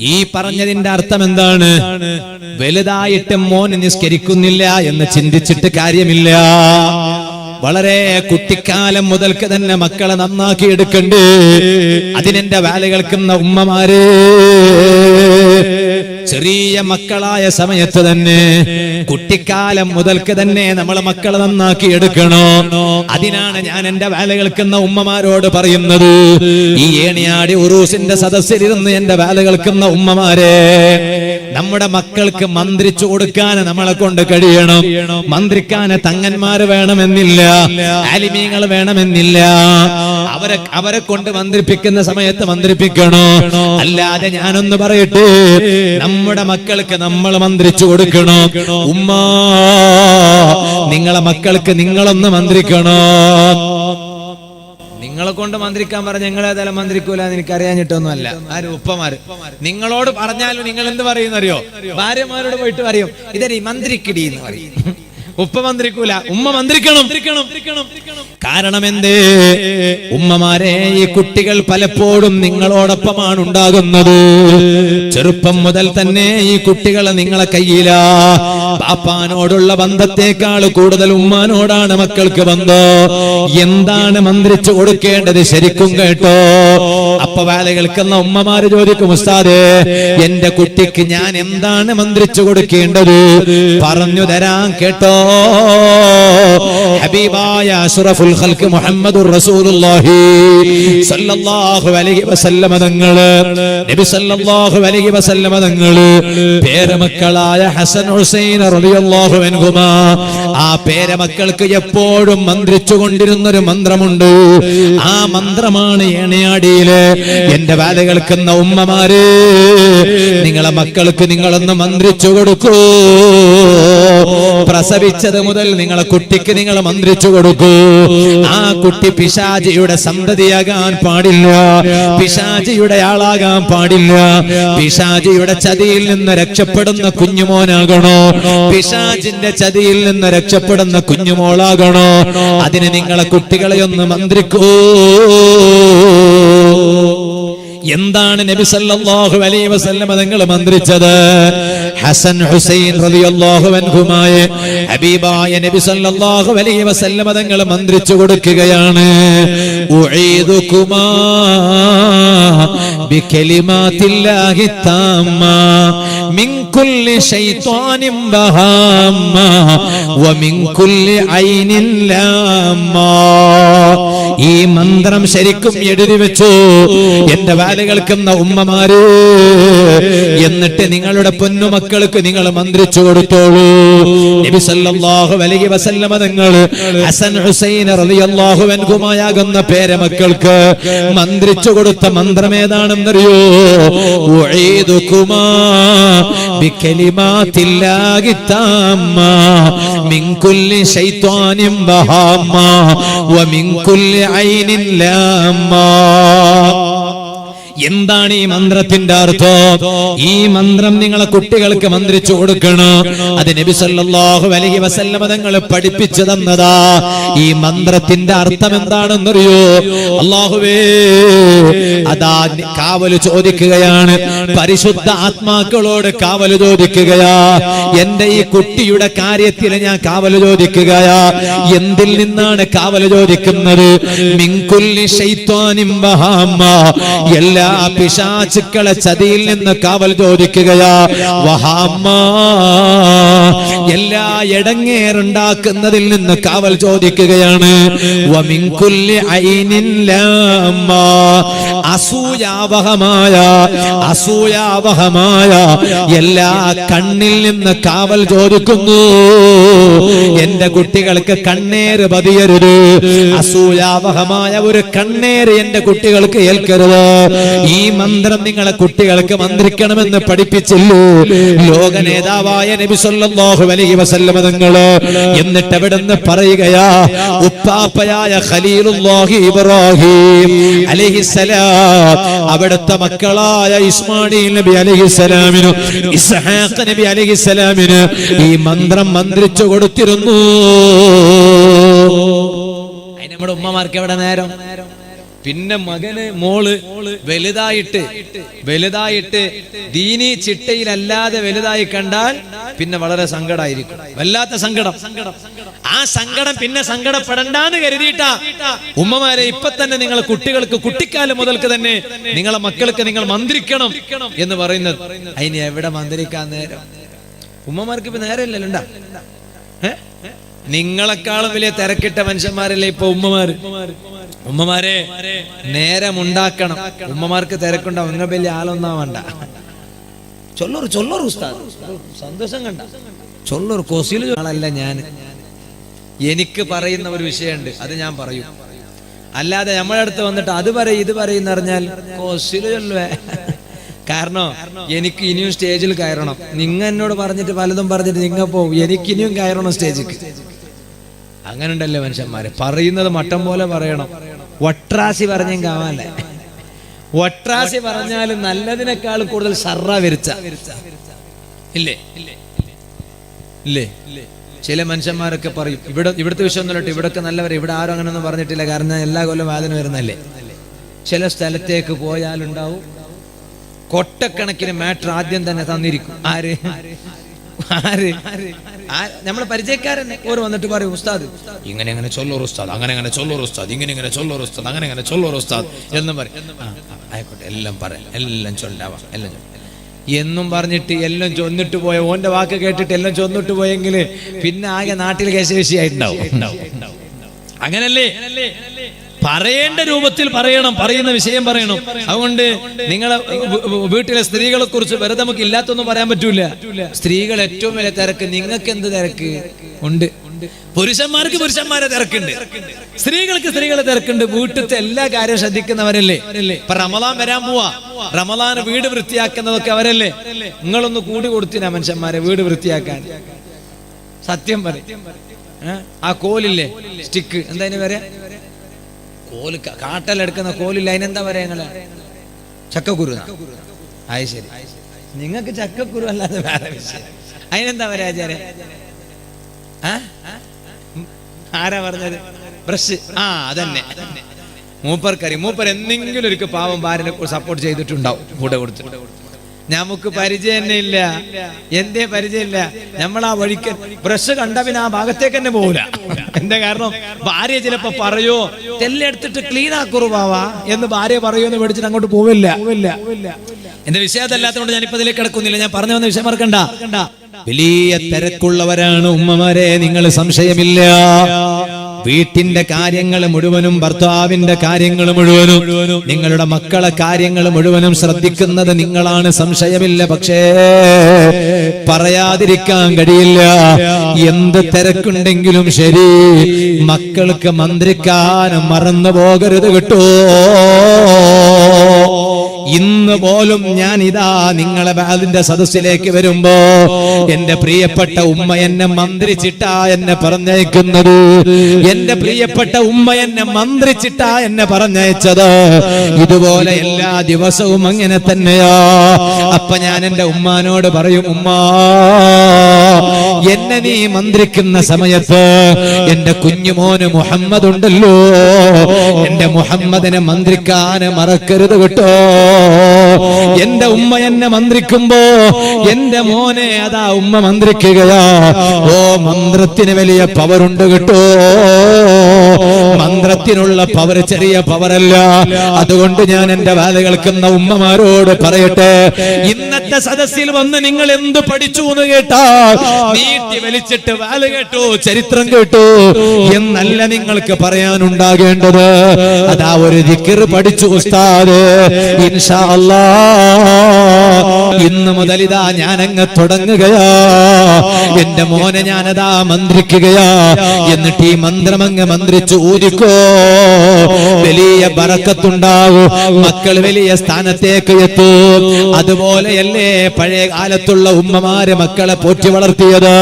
ഈ പറഞ്ഞതിന്റെ അർത്ഥം എന്താണ്? വലുതായിട്ട് മോൻ നിസ്കരിക്കുന്നില്ല എന്ന് ചിന്തിച്ചിട്ട് കാര്യമില്ല. വളരെ കുട്ടിക്കാലം മുതൽക്ക് തന്നെ മക്കളെ നന്നാക്കി എടുക്കണ്ട്. അതിനെന്റെ വേല കേൾക്കുന്ന ഉമ്മമാര്. ചെറിയ മക്കളായ സമയത്ത് തന്നെ കുട്ടിക്കാലം മുതൽക്ക് തന്നെ നമ്മളെ മക്കളെ നന്നാക്കി എടുക്കണോ? അതിനാണ് ഞാൻ എന്റെ വേല കേൾക്കുന്ന ഉമ്മമാരോട് പറയുന്നത്. ഈ ഏണിയാടി ഉറൂസിന്റെ സദസ്സിലിരുന്ന് എന്റെ വേല കേൾക്കുന്ന ഉമ്മമാരെ നമ്മുടെ മക്കൾക്ക് മന്ത്രിച്ചു കൊടുക്കാൻ നമ്മളെ കൊണ്ട് കഴിയണം. മന്ത്രിക്കാൻ തങ്ങന്മാര് വേണമെന്നില്ല ആലിമീങ്ങൾ വേണമെന്നില്ല. അവരെ അവരെ കൊണ്ട് മന്ത്രിപ്പിക്കുന്ന സമയത്ത് മന്ത്രിപ്പിക്കണോ? അല്ലാതെ ഞാനൊന്ന് പറയട്ടെ നമ്മുടെ മക്കൾക്ക് നമ്മൾ മന്ത്രിച്ചു കൊടുക്കണോ? ഉമ്മ നിങ്ങളെ മക്കൾക്ക് നിങ്ങളൊന്ന് മന്ത്രിക്കണോ? നിങ്ങളെ കൊണ്ട് മന്ത്രിക്കാൻ പറഞ്ഞ നിങ്ങൾ ഏതായാലും മന്ത്രിക്കൂല എന്ന് എനിക്ക് അറിയാഞ്ഞിട്ടൊന്നുമല്ല ആര്? ഉപ്പമാര്. നിങ്ങളോട് പറഞ്ഞാലും നിങ്ങൾ എന്ത് പറയുന്നറിയോ? ഭാര്യമാരോട് പോയിട്ട് പറയും ഇതരി മന്ത്രിക്കിടി എന്ന് പറയും. ഉപ്പ മന്ത്രിക്കൂല ഉമ്മ മന്ത്രിക്കണം. കാരണം എന്തേ ഉമ്മമാരെ ഈ കുട്ടികൾ പലപ്പോഴും നിങ്ങളോടൊപ്പമാണ് ഉണ്ടാകുന്നത്. ചെറുപ്പം മുതൽ തന്നെ ഈ കുട്ടികളെ നിങ്ങളെ കയ്യിലാ. പാപ്പാനോടുള്ള ബന്ധത്തെക്കാൾ കൂടുതൽ ഉമ്മാനോടാണ് മക്കൾക്ക് ബന്ധം. എന്താണ് മന്ത്രിച്ചു കൊടുക്കേണ്ടത് ശരിക്കും കേട്ടോ? അപ്പൊ വേല കേൾക്കുന്ന ഉമ്മമാര് ചോദിക്കും ഉസ്താദേ എന്റെ കുട്ടിക്ക് ഞാൻ എന്താണ് മന്ത്രിച്ചു കൊടുക്കേണ്ടത്? പറഞ്ഞു തരാം കേട്ടോ. ഹബീബായ അഷ്റഫുൽ ഖൽക്ക് മുഹമ്മദുർ റസൂലുള്ളാഹി. സല്ലല്ലാഹു അലൈഹി വസല്ലമ തങ്ങൾ. നബി സല്ലല്ലാഹു അലൈഹി വസല്ലമ തങ്ങൾ. പേരമക്കളായ ഹസൻ ഹുസൈൻ റളിയല്ലാഹു അൻഹുമാ. ആ പേരമക്കൾക്ക് എപ്പോഴും മന്ത്രിച്ചു കൊണ്ടിരുന്നൊരു മന്ത്രമുണ്ട്. ആ മന്ത്രമാണ് ഏണയാടിയിലെ. എന്റെ വാല കേൾക്കുന്ന ഉമ്മമാര് നിങ്ങളെ മക്കൾക്ക് നിങ്ങളൊന്ന് മന്ത്രിച്ചു കൊടുക്കൂ. പ്രസവിച്ചത് മുതൽ നിങ്ങളെ കുട്ടിക്ക് നിങ്ങൾ മന്ത്രിച്ചു കൊടുക്കൂ. ആ കുട്ടി പിശാചിയുടെ സന്തതിയാകാൻ പാടില്ല. പിശാചിയുടെ ആളാകാൻ പാടില്ല. പിശാചിയുടെ ചതിയിൽ നിന്ന് രക്ഷപ്പെടുന്ന കുഞ്ഞുമോനാകണോ? പിശാചിന്റെ ചതിയിൽ നിന്ന് രക്ഷപ്പെടുന്ന കുഞ്ഞുമോളാകണോ? അതിന് നിങ്ങളെ കുട്ടികളെ ഒന്ന് മന്ത്രിക്കൂ. എന്താണ് നബി സല്ലല്ലാഹു അലൈഹി വസല്ലമ തങ്ങൾ മന്ത്രിച്ചത്? ഹസൻ ഹുസൈൻ റളിയല്ലാഹു അൻഹുമായ ഹബീബായ നബി സല്ലല്ലാഹു അലൈഹി വസല്ലമ തങ്ങൾ മന്ത്രിച്ചു കൊടുക്കുകയാണ്. ഉഈദുകുമാ മിൻ كل شيطان വഹാമ്മ ومن كل عين ലാമ്മ. ഈ മന്ത്രം ശരിക്കും എഴുതി വെച്ചു എന്റെ വേല കേൾക്കുന്ന ഉമ്മമാര് എന്നിട്ട് നിങ്ങളുടെ പൊന്നുമക്കൾക്ക് നിങ്ങൾ മന്ത്രിച്ചു കൊടുത്തോളൂ. നബി സല്ലല്ലാഹു അലൈഹി വസല്ലമ തങ്ങൾ ഹസൻ ഹുസൈൻ റളിയല്ലാഹു അൻഹുമായാകുന്ന പേരമക്കൾക്ക് മന്ത്രിച്ചു കൊടുത്ത മന്ത്രം ഏതാണെന്നറിയോ? ഉഈദുകുമാ ബികലിമാത്തില്ലാഹി التامة من كل شيطان بهامة ومن كل عين ലാമ്മ എന്താണ് ഈ മന്ത്രത്തിന്റെ അർത്ഥം? ഈ മന്ത്രം നിങ്ങളെ കുട്ടികൾക്ക് മന്ത്രിച്ചു കൊടുക്കണം? അത് നബി സല്ലല്ലാഹു അലൈഹി വസല്ലമ പഠിപ്പിച്ചു തന്നതാ ഈ മന്ത്രത്തിന്റെ അർത്ഥം എന്താണെന്നറിയോ? അള്ളാഹുവേ അതാ കാവൽ ചോദിക്കുകയാണ്. പരിശുദ്ധ ആത്മാക്കളോട് കാവൽ ചോദിക്കുകയാ. എന്റെ ഈ കുട്ടിയുടെ കാര്യത്തിൽ ഞാൻ കാവൽ ചോദിക്കുകയാ. എന്തിൽ നിന്നാണ് കാവൽ ചോദിക്കുന്നത്? മിങ്കുല്ലി എല്ലാ എല്ലാ പിശാചുക്കളെ ചതിയിൽ നിന്ന് കാവൽ ചോദിക്കുകയാ വഹാമ്മ എല്ലാ ഇടങ്ങേറുണ്ടാക്കുന്നതിൽ നിന്ന് കാവൽ ചോദിക്കുകയാണ്. അസൂയാവഹമായ അസൂയാവഹമായ എല്ലാ കണ്ണിൽ നിന്ന് കാവൽ ചോദിക്കുന്നു. എന്റെ കുട്ടികൾക്ക് കണ്ണേറ് പതിയരുത്. അസൂയാവഹമായ ഒരു കണ്ണേറ് എന്റെ കുട്ടികൾക്ക് ഏൽക്കരുത്. ഈ മന്ത്രം നിങ്ങളെ കുട്ടികൾക്ക് മന്ത്രിക്കണമെന്ന് പഠിപ്പിച്ചില്ലു. ലോക നേതാവായ നബി സല്ലല്ലാഹു അലൈഹി വസല്ലമ തങ്ങൾ എന്നിട്ട് എവിടെന്ന് പറയുകയാ ഉപ്പാപ്പയായ ഖലീലുല്ലാഹി ഇബ്രാഹിം അലൈഹിസ്സലാം അവിടുത്തെ മക്കളായ ഇസ്മായിൽ നബി അലൈഹിസ്സലാമിനു ഇസ്ഹാഖ് നബി അലൈഹിസ്സലാമിന് ഈ മന്ത്രം മന്ത്രിച്ചു കൊടുത്തിരുന്നു. നമ്മുടെ ഉമ്മമാർക്ക് എവിടെ നേരം? പിന്നെ മകന് മോൾ വലുതായിട്ട് വലുതായിട്ട് ദീനി ചിട്ടയിലല്ലാതെ വലുതായി കണ്ടാൽ പിന്നെ വളരെ സങ്കടമായിരിക്കും വല്ലാത്ത സങ്കടം. ആ സങ്കടം പിന്നെ സങ്കടപ്പെടണ്ടെന്ന് കരുതിയിട്ടാ ഉമ്മമാരെ ഇപ്പൊ തന്നെ നിങ്ങൾ കുട്ടികൾക്ക് കുട്ടിക്കാലം മുതൽക്ക് തന്നെ നിങ്ങളെ മക്കൾക്ക് നിങ്ങൾ മന്ത്രിക്കണം എന്ന് പറയുന്നത്. അതിന് എവിടെ മന്ത്രിക്കാൻ നേരം? ഉമ്മമാർക്ക് ഇപ്പൊ നേരമില്ലല്ലോ ഉണ്ടാ? ഏ? നിങ്ങളെക്കാളും വലിയ തിരക്കിട്ട മനുഷ്യന്മാരല്ലേ ഇപ്പൊ ഉമ്മമാര്? ഉമ്മമാരെ നേരമുണ്ടാക്കണം. ഉമ്മമാർക്ക് തിരക്കുണ്ടാവും. നിങ്ങൾ വലിയ ആളൊന്നാ വേണ്ട ചൊല്ലൊരു ചൊല്ലൂർ ഉസ്താദ്. സന്തോഷം കണ്ട. ചൊല്ലൊരു കൊസിൽ ആളല്ല ഞാൻ. എനിക്ക് പറയുന്ന ഒരു വിഷയമുണ്ട്. അത് ഞാൻ പറയും. അല്ലാതെ നമ്മളെ അടുത്ത് വന്നിട്ട് അത് പറയും ഇത് പറയും പറഞ്ഞാൽ കൊസിൽ ചൊല്ലുവേ. കാരണം എനിക്ക് ഇനിയും സ്റ്റേജിൽ കയറണം. നിങ്ങ എന്നോട് പറഞ്ഞിട്ട് പലതും പറഞ്ഞിട്ട് നിങ്ങൾ പോവും. എനിക്ക് ഇനിയും കയറണം സ്റ്റേജിക്ക്. അങ്ങനെ ഉണ്ടല്ലേ മനുഷ്യന്മാരെ? പറയുന്നത് മട്ടം പോലെ പറയണം. വട്രാസി പറഞ്ഞും കാവാല്ലേ വട്രാസി പറഞ്ഞാലും നല്ലതിനേക്കാൾ കൂടുതൽ സർറ വിരിച്ച. ഇല്ലേ? ഇല്ലേ? ചില മനുഷ്യന്മാരൊക്കെ പറയും ഇവിടെ ഇവിടുത്തെ വിഷയം ഒന്നുമില്ല ഇവിടൊക്കെ നല്ലവരെ ഇവിടെ ആരും അങ്ങനെയൊന്നും പറഞ്ഞിട്ടില്ല കാരണം എല്ലാ കൊല്ലം വാദന വരുന്നല്ലേ ചില സ്ഥലത്തേക്ക് പോയാലുണ്ടാവും. കൊട്ടക്കണക്കിന് മാറ്റർ ആദ്യം തന്നെ തന്നിരിക്കും. ആര്? ആര്? നമ്മൾ പരിചയക്കാരനെ ഓര് വന്നിട്ട് പറയും ഉസ്താദ്. ഇങ്ങനെ അങ്ങനെ ചൊല്ലോർ ഉസ്താദ് അങ്ങനെ അങ്ങനെ ചൊല്ലോർ ഉസ്താദ് ഇങ്ങനെ ഇങ്ങനെ ചൊല്ലോർ ഉസ്താദ് അങ്ങനെ അങ്ങനെ ചൊല്ലോർ ഉസ്താദ് എന്നും പറയും ആയിക്കോട്ടെ എല്ലാം പറയാം എല്ലാം ചൊല്ലാവാം എല്ലാം. എന്നും പറഞ്ഞിട്ട് എല്ലാം ചൊന്നിട്ട് പോയ ഓന്റെ വാക്ക് കേട്ടിട്ട് എല്ലാം ചൊന്നിട്ട് പോയെങ്കിൽ പിന്നെ ആകെ നാട്ടിൽ കേശവേശിയായിട്ടുണ്ടാവും അങ്ങനല്ലേ? പറയേണ്ട രൂപത്തിൽ പറയണം പറയുന്ന വിഷയം പറയണം. അതുകൊണ്ട് നിങ്ങളെ വീട്ടിലെ സ്ത്രീകളെ കുറിച്ച് വെറുതെ നമുക്ക് ഇല്ലാത്തൊന്നും പറയാൻ പറ്റൂല. സ്ത്രീകൾ ഏറ്റവും വലിയ തിരക്ക് നിങ്ങൾക്ക് എന്ത് തിരക്ക്? ഉണ്ട്. പുരുഷന്മാർക്ക് പുരുഷന്മാരെ തിരക്കുണ്ട്. സ്ത്രീകൾക്ക് സ്ത്രീകളെ തിരക്കുണ്ട്. വീട്ടിലത്തെ എല്ലാ കാര്യവും ശ്രദ്ധിക്കുന്നവരല്ലേ? ഇപ്പൊ റമദാൻ വരാൻ പോവാ. റമദാൻ വീട് വൃത്തിയാക്കുന്നതൊക്കെ അവരല്ലേ? നിങ്ങളൊന്ന് കൂടി കൊടുത്തിനാ മനുഷ്യന്മാരെ വീട് വൃത്തിയാക്കാൻ. സത്യം പറയും? ആ കോലില്ലേ? സ്റ്റിക്ക്. എന്താ പറയാ കോൽ കാട്ടലെടുക്കുന്ന കോലില്ല. അതിനെന്താ പറയാ നിങ്ങൾ? ചക്കക്കുരു അത് ശരി. നിങ്ങൾക്ക് ചക്കക്കുരു അല്ലാതെ വേറെ വിഷയം. അതിനെന്താ പറയാ ആചാര്യ? ആരാ പറഞ്ഞത്? ബ്രഷ്. ആ അതന്നെ. മൂപ്പർക്കറി മൂപ്പർ എന്തെങ്കിലും ഒരു പാവം ഭാര്യനെ സപ്പോർട്ട് ചെയ്തിട്ടുണ്ടാവും. കൂടെ കൊടുത്തിട്ട് നമുക്ക് പരിചയം തന്നെ ഇല്ല എന്തേ പരിചയമില്ല? നമ്മൾ ആ വഴിക്ക് ബ്രഷ് കണ്ട പിന്നെ ആ ഭാഗത്തേക്ക് തന്നെ പോകില്ല എന്താ കാരണം? ഭാര്യ ചിലപ്പോ പറയോ തെല്ലെടുത്തിട്ട് ക്ലീൻ ആക്കുറുവാവാ എന്ന് ഭാര്യ പറയോ എന്ന് മേടിച്ചിട്ട് അങ്ങോട്ട് പോവില്ല. എന്റെ ഞാൻ ഞാനിപ്പോ അതിലേക്ക് കിടക്കുന്നില്ല. ഞാൻ പറഞ്ഞു വന്ന വിഷയം മറക്കണ്ട. വലിയ തിരക്കുള്ളവരാണ് ഉമ്മമാരെ. നിങ്ങൾ സംശയമില്ല. വീട്ടിന്റെ കാര്യങ്ങൾ മുഴുവനും ഭർത്താവിന്റെ കാര്യങ്ങൾ മുഴുവനും നിങ്ങളുടെ മക്കളെ കാര്യങ്ങൾ മുഴുവനും ശ്രദ്ധിക്കുന്നത് നിങ്ങളാണ് സംശയമില്ല. പക്ഷേ പറയാതിരിക്കാൻ കഴിയില്ല. എന്ത് തിരക്കുണ്ടെങ്കിലും ശരി മക്കൾക്ക് മന്ത്രിക്കാൻ മറന്നു പോകരുത് കിട്ടോ. ഇന്ന് പോലും ഞാൻ ഇതാ നിങ്ങളെ അതിന്റെ സദസ്സിലേക്ക് വരുമ്പോ എന്റെ പ്രിയപ്പെട്ട ഉമ്മ എന്നെ മന്ത്രിച്ചിട്ടാ എന്നെ പറഞ്ഞയക്കുന്നത്. എന്റെ പ്രിയപ്പെട്ട ഉമ്മ എന്നെ മന്ത്രിച്ചിട്ടാ എന്നെ പറഞ്ഞയച്ചത്. ഇതുപോലെ എല്ലാ ദിവസവും അങ്ങനെ തന്നെയാ. അപ്പൊ ഞാൻ എന്റെ ഉമ്മാനോട് പറയും ഉമ്മ എന്നെ നീ മന്ത്രിക്കുന്ന സമയത്ത് എന്റെ കുഞ്ഞുമോന് മുഹമ്മദ് ഉണ്ടല്ലോ. എന്റെ മുഹമ്മദിനെ മന്ത്രിക്കാൻ മറക്കരുത് എന്റെ ഉമ്മ എന്നെ മന്ത്രിക്കുമ്പോ എന്റെ മോനെ അതാ ഉമ്മ മന്ത്രിക്കുകയാ. ഓ മന്ത്രത്തിന് വലിയ പവറുണ്ട് കേട്ടോ. മന്ത്രത്തിനുള്ള പവർ ചെറിയ പവറല്ല. അതുകൊണ്ട് ഞാൻ എന്റെ വാല കേൾക്കുന്ന ഉമ്മമാരോട് പറയട്ടെ ഇന്നത്തെ സദസ്സിൽ വന്ന് നിങ്ങൾ എന്ത് പഠിച്ചു എന്ന് കേട്ടാ നീട്ടി വലിച്ചിട്ട് വാൽ കേട്ടു ചരിത്രം കേട്ടു എന്നല്ല നിങ്ങൾക്ക് പറയാനുണ്ടാകേണ്ടത്. അതാ ഒരു ദിക്കർ പഠിച്ചു ഉസ്താദ്. ഇന്ന് മുതൽ ഇതാ ഞാൻ അങ്ങ് തുടങ്ങുകയാ. എന്റെ മോനെ ഞാനതാ മന്ത്രിക്കുകയാ. എന്നിട്ട് ഈ മന്ത്രമങ്ങ് മന്ത്രിച്ചു ഊതിക്കോ വലിയ ബറക്കത്തുണ്ടാവും. മക്കൾ വലിയ സ്ഥാനത്തേക്ക് എത്തൂ. അതുപോലെയല്ലേ പഴയ കാലത്തുള്ള ഉമ്മമാര് മക്കളെ പോറ്റി വളർത്തിയത്?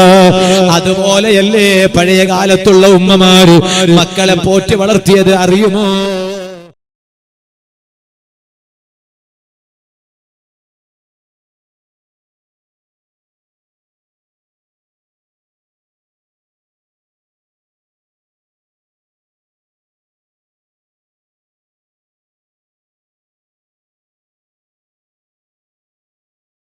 അതുപോലെയല്ലേ പഴയ കാലത്തുള്ള ഉമ്മമാര് മക്കളെ പോറ്റി വളർത്തിയത് അറിയുമോ?